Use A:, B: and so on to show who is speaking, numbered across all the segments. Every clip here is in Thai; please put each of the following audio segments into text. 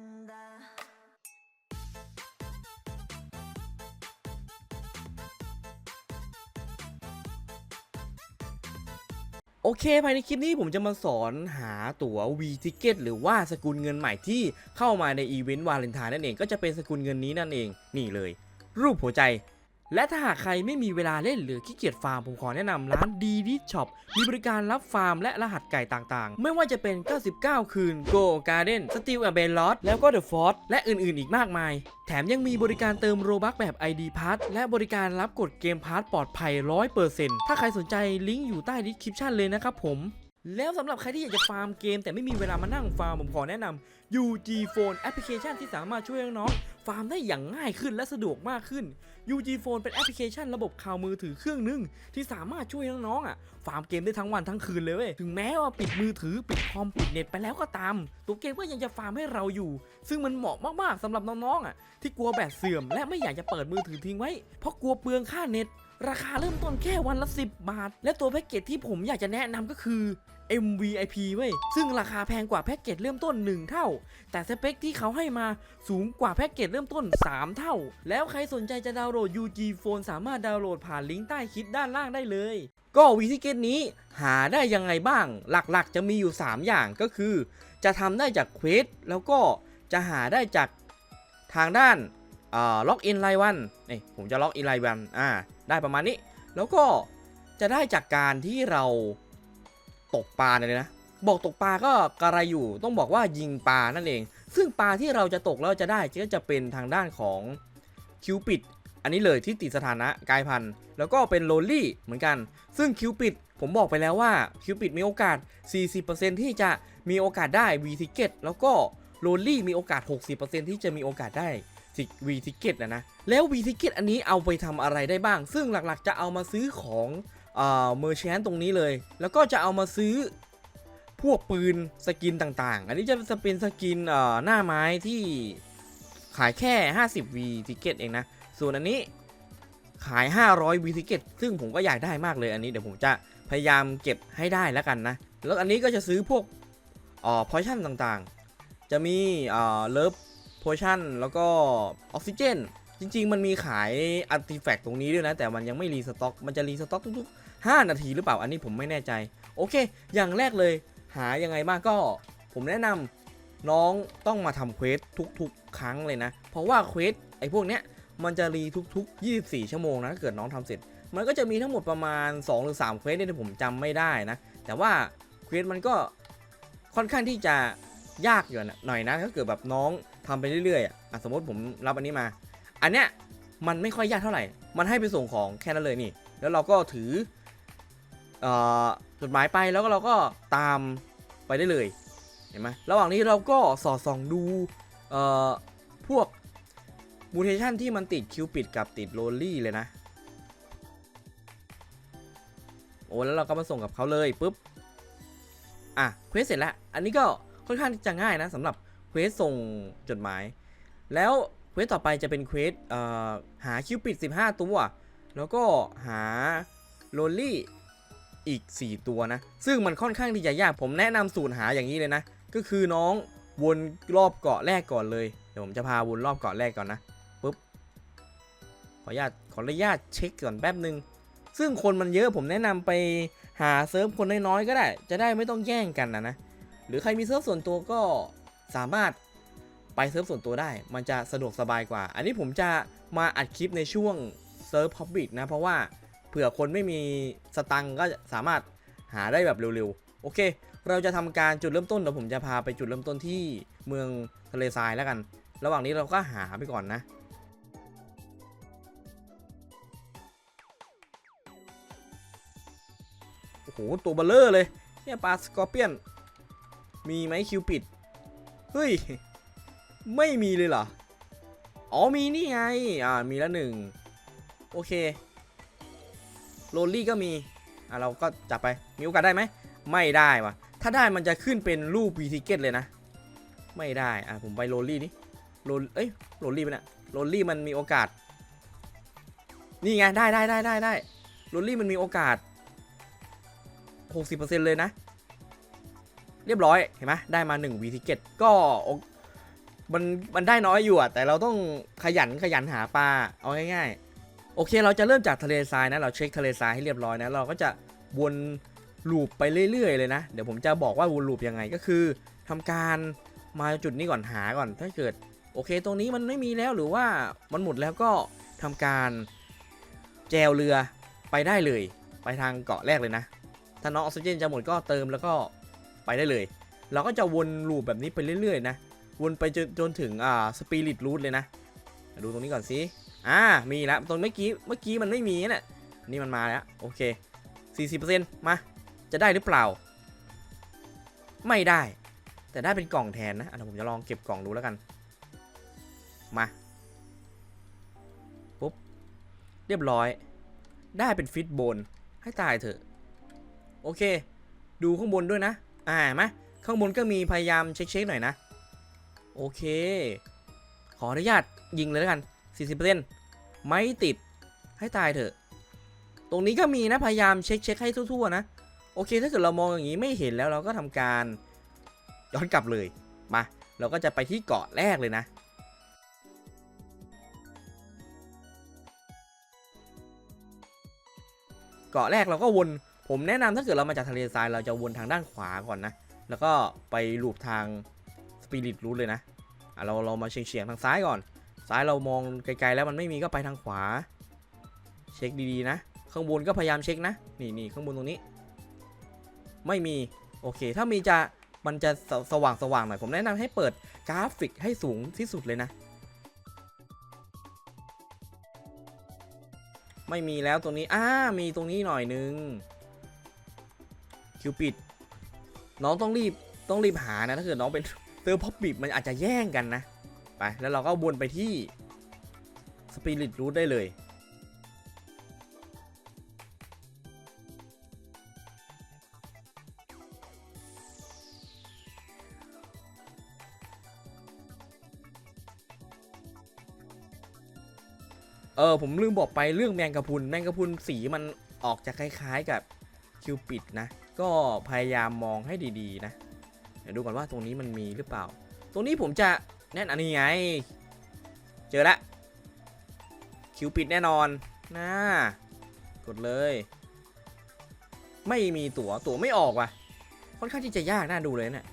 A: んだ
B: โอเค ภายในคลิปนี้ผมจะมาสอนหาตั๋ว V Ticket หรือว่าสกุลเงินใหม่ที่เข้ามาในอีเวนต์วาเลนไทน์นั่นเอง ก็จะเป็นสกุลเงินนี้นั่นเอง นี่เลย รูปหัวใจ และถ้าหากใครไม่มีเวลาเล่นหรือขี้เกียจฟาร์ม ผมขอแนะนำร้าน d d Shop มีบริการรับฟาร์มและรหัสไก่ต่างๆ ไม่ว่าจะเป็น 99 คืน Go Garden Steel a b e l o t แล้วก็ The Force และอื่นๆอีกมากมาย แถมยังมีบริการเติมโรบัคแบบ ID Pass และบริการรับกดเกมพาร์ทปลอดภัย 100%ถ้าใครสนใจลิงก์อยู่ใต้ดีคริปชันเลยนะครับผม แล้วสำหรับใครที่อยากจะฟาร์มเกม แต่ไม่มีเวลามานั่งฟาร์มผมขอแนะนำ UG Phone แอปพลิเคชันที่สามารถช่วยน้องๆฟาร์มได้อย่างง่ายขึ้นและสะดวกมากขึ้น UG Phone เป็นแอปพลิเคชันระบบข่าวมือถือเครื่องหนึง ที่สามารถช่วยน้องๆอะฟาร์มเกมได้ทั้งวันทั้งคืนเลยเว้ยถึงแม้ว่าปิดมือถือปิดคอมปิดเน็ตไปแล้วก็ตาม ตัวเกมก็ยังจะฟาร์มให้เราอยู่ ซึ่งมันเหมาะมากๆสำหรับน้องๆอะที่กลัวแบตเสื่อม และไม่อยากจะเปิดมือถือทิ้งไว้เพราะกลัวเปลืองค่าเน็ต ราคาเริ่มต้นแค่วันละ 10 บาท และตัวแพ็กเกจที่ผมอยากจะแนะนำก็คือ MVIP เว้ย ซึ่งราคาแพงกว่าแพ็กเกจเริ่มต้น 1 เท่า แต่สเปคที่เขาให้มาสูงกว่าแพ็กเกจเริ่มต้น 3 เท่า แล้วใครสนใจจะดาวน์โหลด UG Phone สามารถดาวน์โหลดผ่านลิงก์ใต้คลิปด้านล่างได้เลย ก็วิธีเกตนี้หาได้ยังไงบ้าง หลักๆ จะมีอยู่ 3 อย่างก็คือ จะทำได้จากเควสแล้วก็จะหาได้จากทางด้าน ล็อกอินรายวันนี่ผมจะล็อกอินรายวันอ่าได้ประมาณนี้ แล้วก็จะได้จากการที่เราตกปลาเนี่ยนะ บอกตกปลาก็กระไรอยู่ต้องบอกว่ายิงปลานั่นเอง ซึ่งปลาที่เราจะตกแล้วจะได้ก็จะเป็นทางด้านของคิวปิดอันนี้เลยที่ติดสถานะกายพันธุ์ แล้วก็เป็นโรลลี่เหมือนกัน ซึ่งคิวปิดผมบอกไปแล้วว่าคิวปิดมีโอกาส 40%ที่จะมีโอกาสได้ V Ticket แล้วก็โรลลี่มีโอกาส 60%ที่จะมีโอกาสได้ V Ticket นะนะ แล้ว V Ticket อันนี้เอาไปทำอะไรได้บ้าง ซึ่งหลักๆจะเอามาซื้อของเอ่อเมอร์ชนตรงนี้เลย แล้วก็จะเอามาซื้อพวกปืนสกินต่างๆ อันนี้จะเป็นสกินเอ่อหน้าไม้ที่ขายแค่ 50 V Ticket เองนะ ส่วนอันนี้ขาย 500 V Ticket ซึ่งผมก็อยากได้มากเลยอันนี้เดี๋ยวผมจะพยายามเก็บให้ได้แล้วกันนะ แล้วอันนี้ก็จะซื้อพวกเอ่อพอยชั่นต่างๆ จะมีเอ่อเลิฟ โพชั่นแล้วก็ออกซิเจน จริง ๆ มันมีขายอัติแฟกต์ตรงนี้ด้วยนะ แต่มันยังไม่รีสต็อก มันจะรีสต็อกทุกๆ 5 นาทีหรือเปล่า อันนี้ผมไม่แน่ใจ โอเค อย่างแรกเลยหายังไงบ้างก็ ผมแนะนำน้องต้องมาทำเควสทุกๆ ครั้งเลยนะ เพราะว่าเควสไอ้พวกเนี้ยมันจะรีทุกๆ 24 ชั่วโมงนะถ้าเกิดน้องทำเสร็จ มันก็จะมีทั้งหมดประมาณ 2 หรือ3เควสเนี่ยที่ผมจำไม่ได้นะ แต่ว่าเควสมันก็ค่อนข้างที่จะยากอยู่นะหน่อยนะถ้าเกิดแบบน้อง ทำไปเรื่อยๆอะอะสมมติผมรับอันนี้มา อันเนี้ยมันไม่ค่อยยากเท่าไหร่ มันให้ไปส่งของแค่นั้นเลยนี่ แล้วเราก็ถืออจดหมายไปแล้วก็เราก็ตามไปได้เลยเห็นไหมระหว่างนี้เราก็สอดส่องดูพวกมูเทชันที่มันติดคิวปิดกับติดโรลลี่เลยนะ โอ้แล้วเราก็มาส่งกับเขาเลยปุ๊บ อะเควสเสร็จแล้ว อันนี้ก็ค่อนข้างจะง่ายนะสำหรับ เควสส่งจดหมาย แล้วเควสต่อไปจะเป็นเควสหาคิวปิด 15 ตัว แล้วก็หาโรลลี่อีก 4 ตัวนะ ซึ่งมันค่อนข้างที่จะยากผมแนะนำสูตรหาอย่างนี้เลยนะ ก็คือน้องวนรอบเกาะแรกก่อนเลย เดี๋ยวผมจะพาวนรอบเกาะแรกก่อนนะปุ๊บขออนุญาตขออนุญาตเช็คก่อนแป๊บหนึ่งซึ่งคนมันเยอะผมแนะนำไปหาเซิร์ฟคนน้อยๆก็ได้ จะได้ไม่ต้องแย่งกันนะนะ หรือใครมีเซิร์ฟส่วนตัวก็ สามารถไปเซิร์ฟส่วนตัวได้ มันจะสะดวกสบายกว่า อันนี้ผมจะมาอัดคลิปในช่วงเซิร์ฟพับบิกนะ เพราะว่าเผื่อคนไม่มีสตังค์ก็สามารถหาได้แบบเร็วๆ โอเค เราจะทำการจุดเริ่มต้นเดี๋ยวผมจะพาไปจุดเริ่มต้นที่เมืองทะเลทรายแล้วกัน ระหว่างนี้เราก็หาไปก่อนนะโอ้โหตัวเบลเลอร์เลยเนี่ยปลาสกอร์เปียน มีไหมคิวปิด เฮ้ย ไม่มีเลยเหรอ อ๋อมีนี่ไง อ่ามีแล้วหนึ่งโอเคโรลลี่ก็มี อะเราก็จับไป มีโอกาสได้ไหม ไม่ได้วะถ้าได้มันจะขึ้นเป็นรูปวีทิเกตเลยนะ ไม่ได้ อะผมไปโรลลี่นี่โรลเอ้ยโรลลี่มันอะโรลลี่มันมีโอกาส นี่ไง ได้ได้ได้ได้ได้โรลลี่มันมีโอกาส 60%เลยนะ รียบร้อยเห็นไหมได้มา1 V ticket ก็มันมันได้น้อยอยู่อะแต่เราต้องขยันขยันหาปลาเอาง่ายๆ โอเคเราจะเริ่มจากทะเลทรายนะเราเช็คทะเลทรายให้เรียบร้อยนะเราก็จะวนลูปไปเรื่อยๆเลยนะเดี๋ยวผมจะบอกว่าวนลูปยังไงก็คือทำการมาจุดนี้ก่อนหาก่อนถ้าเกิด โอเคตรงนี้มันไม่มีแล้วหรือว่ามันหมดแล้วก็ทำการแจวเรือไปได้เลย ไปทางเกาะแรกเลยนะ ถ้าน้องออกซิเจนจะหมดก็เติมแล้วก็ ไปได้เลย เราก็จะวนลูปแบบนี้ไปเรื่อยๆนะ วนไปจนจนถึงอ่าสปิริตรูทเลยนะ ดูตรงนี้ก่อนสิ อ่า มีแล้วตรงเมื่อกี้ เมื่อกี้มันไม่มีนะ่ะนี่มันมาแล้ว โอเค 40%มา จะได้หรือเปล่า ไม่ได้ แต่ได้เป็นกล่องแทนนะอะเดี๋ยวผมจะลองเก็บกล่องดูแล้วกัน มา ปุ๊บ เรียบร้อย ได้เป็นฟิตโบน ให้ตายเถอะ โอเค ดูข้างบนด้วยนะ อ่าเห็นไหมข้างบนก็มีพยายามเช็คๆหน่อยนะ โอเค ขออนุญาตยิงเลยแล้วกัน 40%ไม่ติดให้ตายเถอะ ตรงนี้ก็มีนะพยายามเช็คเช็คให้ทั่วๆนะ โอเค ถ้าเกิดเรามองอย่างนี้ไม่เห็นแล้วเราก็ทำการย้อนกลับเลยมาเราก็จะไปที่เกาะแรกเลยนะเกาะแรกเราก็วน ผมแนะนำถ้าเกิดเรามาจากทะเลทรายเราจะวนทางด้านขวาก่อนนะ แล้วก็ไปลูปทางสปิริตรูทเลยนะเราเรามาเฉียงๆทางซ้ายก่อน ซ้ายเรามองไกลๆแล้วมันไม่มีก็ไปทางขวา เช็คดีๆนะ ข้างบนก็พยายามเช็คนะ นี่นี่ข้างบนตรงนี้ ไม่มี โอเค ถ้ามีจะมันจะสว่างสว่างหน่อย ผมแนะนำให้เปิดกราฟิกให้สูงที่สุดเลยนะ ไม่มีแล้วตรงนี้อ่ามีตรงนี้หน่อยนึง คิวปิด น้องต้องรีบต้องรีบหานะถ้าเกิดน้องเป็นเตอร์พอปปิดมันอาจจะแย่งกันนะ ไป แล้วเราก็วนไปที่สปิริตรูทได้เลยเออผมลืมบอกไปเรื่องแมงกะพุนแมงกะพุนสีมันออกจะคล้ายๆกับคิวปิดนะ ก็พยายามมองให้ดีๆ นะเดี๋ยวดูก่อนว่าตรงนี้มันมีหรือเปล่า ตรงนี้ผมจะแน่นอันนี้ไง เจอละคิวปิดแน่นอนนะกดเลย ไม่มีตัว๋วตั๋วไม่ออกว่ะ ค่อนข้างที่จะยากน่าดูเลยเนี่ย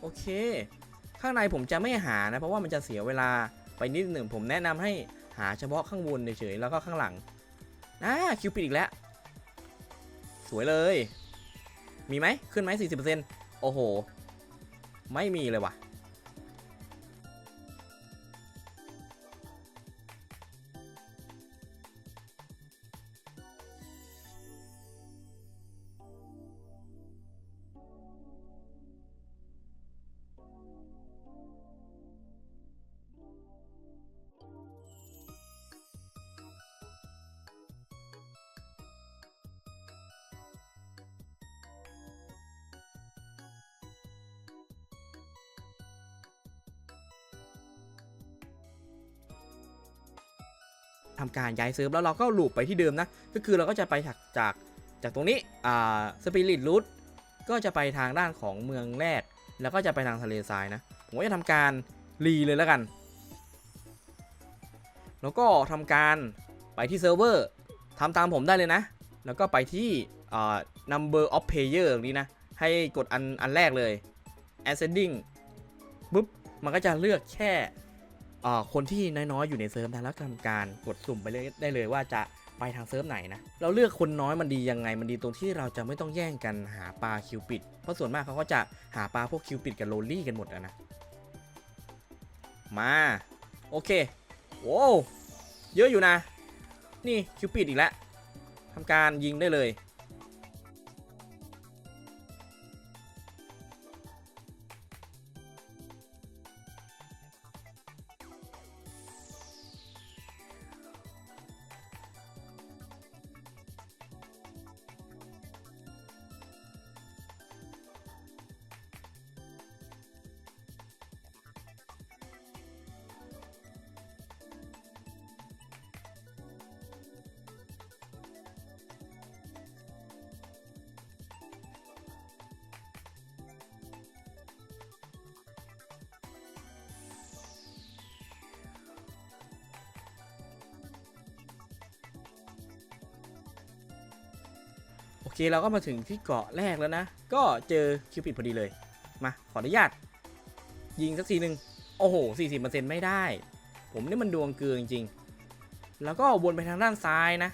B: โอเค ข้างในผมจะไม่หานะ เพราะว่ามันจะเสียเวลาไปนิดหนึ่งผมแนะนำให้หาเฉพาะข้างบนเฉยๆแล้วก็ข้างหลังอ่าคิวปิดอีกแล้ว สวยเลย มีไหมขึ้นไหมสี่สิบเปอร์เซ็นต์โอ้โห ไม่มีเลยว่ะ ทำการย้ายเซิร์ฟแล้วเราก็ลูปไปที่เดิมนะ ก็คือเราก็จะไปจากจากจากตรงนี้อ่าสปิริตรูทก็จะไปทางด้านของเมืองแรก แล้วก็จะไปทางทะเลทรายนะ ผมก็จะทำการรีเลยแล้วกัน แล้วก็ทำการไปที่เซิร์ฟเวอร์ทำตามผมได้เลยนะ แล้วก็ไปที่ number of player ตรงนี้นะ ให้กดอันอันแรกเลย ascending ปุ๊บ มันก็จะเลือกแค่ คนที่น้อยๆอยู่ในเซิร์ฟนะแล้วทำการกดสุ่มไปเลยได้เลยว่าจะไปทางเซิร์ฟไหนนะ เราเลือกคนน้อยมันดียังไง มันดีตรงที่เราจะไม่ต้องแย่งกันหาปลาคิวปิด เพราะส่วนมากเขาก็จะหาปลาพวกคิวปิดกับโรลลี่กันหมดนะ มา โอเคโว้เยอะอยู่นะ นี่คิวปิดอีกแล้วทำการยิงได้เลย โอเคเราก็มาถึงที่เกาะแรกแล้วนะ ก็เจอคิวปิดพอดีเลย มา ขออนุญาต ยิงสักทีหนึ่งโอ้โห 40%ไม่ได้ ผมนี่มันดวงเกินจริงๆ แล้วก็วนไปทางด้านซ้ายนะ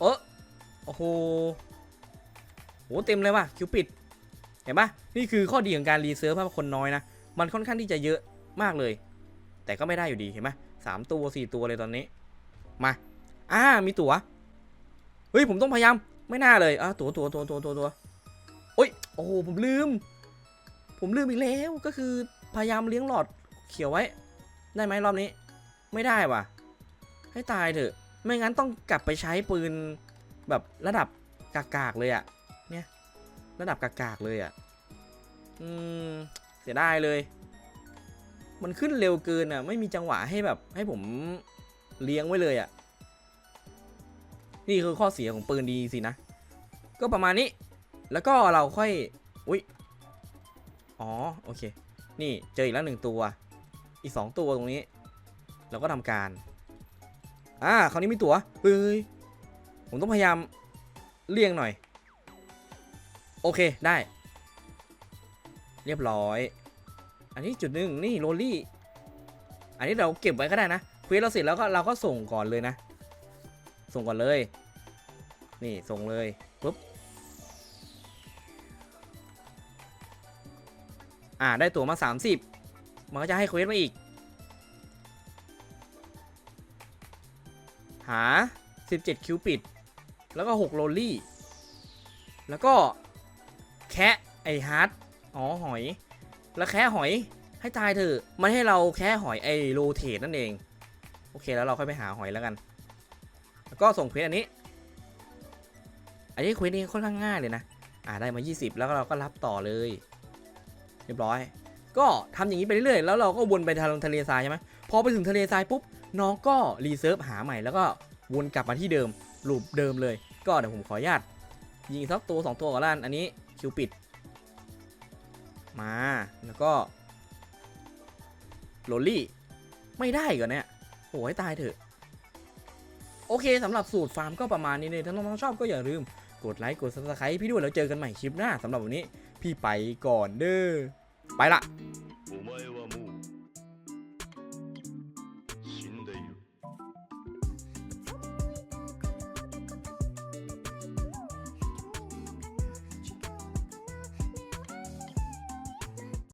B: เออโอ้โหโหเต็มเลยว่ะคิวปิด เห็นปะนี่คือข้อดีของการรีเซิร์ฟเพราะคนน้อยนะ มันค่อนข้างที่จะเยอะมากเลย แต่ก็ไม่ได้อยู่ดีเห็นไหมสามตัวสี่ตัวเลยตอนนี้ มา อ่า มีตั๋ว เฮ้ย ผมต้องพยายาม ไม่น่าเลยอะตัวตัวตัวตัวตัวตัวโอ้ยโอ้โหผมลืม ผมลืมอีกแล้วก็คือพยายามเลี้ยงหลอดเขียวไว้ ได้ไหมรอบนี้ ไม่ได้ว่ะ ให้ตายเถอะ ไม่งั้นต้องกลับไปใช้ปืนแบบระดับกากๆเลยอะเนี่ยระดับกากๆเลยอะอืมเสียดายเลย มันขึ้นเร็วเกินอะไม่มีจังหวะให้แบบให้ผมเลี้ยงไว้เลยอะ นี่คือข้อเสียของปืนดีสินะ ก็ประมาณนี้ แล้วก็เราค่อย อุ๊ยอ๋อ โอเค นี่เจออีกแล้วหนึ่งตัว อีกสองตัวตรงนี้ เราก็ทำการ อ่า คราวนี้มีตัว เฮ้ย ผมต้องพยายามเลี่ยงหน่อย โอเค ได้ เรียบร้อย อันนี้จุดหนึ่งนี่โรลลี่ อันนี้เราเก็บไว้ก็ได้นะเควสเราเสร็จแล้วก็เราก็ส่งก่อนเลยนะ ส่งก่อนเลย นี่ส่งเลยปุ๊บ อ่าได้ตั๋วมา 30 มันก็จะให้เควสมาอีก หา 17 คิวปิด แล้วก็ 6 โรลลี่ แล้วก็แคะไอฮาร์ดอ๋อ หอย แล้วแคะหอยให้ตายเถอะ มันให้เราแค่หอยไอโรเทตนั่นเอง โอเคแล้วเราค่อยไปหาหอยแล้วกัน ก็ส่งเควสอันนี้ อันนี้เควสนี้ค่อนข้างง่ายเลยนะ อ่าได้มา 20 แล้วเราก็รับต่อเลย เรียบร้อย ก็ทำอย่างนี้ไปเรื่อยๆ แล้วเราก็วนไปทางทะเลทรายใช่ไหมพอไปถึงทะเลทรายปุ๊บน้องก็รีเซิร์ฟหาใหม่แล้วก็วนกลับมาที่เดิมลูปเดิมเลย ก็เดี๋ยวผมขออนุญาตยิงสักตัวสองตัวก่อนละกันอันนี้คิวปิด มาแล้วก็โรลลี่ ไม่ได้ก่อนเนี่ยโอ้ยตายเถอะ โอเคสำหรับสูตรฟาร์มก็ประมาณนี้เลยถ้าน้องๆชอบก็อย่าลืมกดไลค์กดซับสไคร b ์พี่ด้วยแล้วเจอกันใหม่คลิปหน้าสำหรับวันนี้ พี่ไปก่อนเด้อไปละ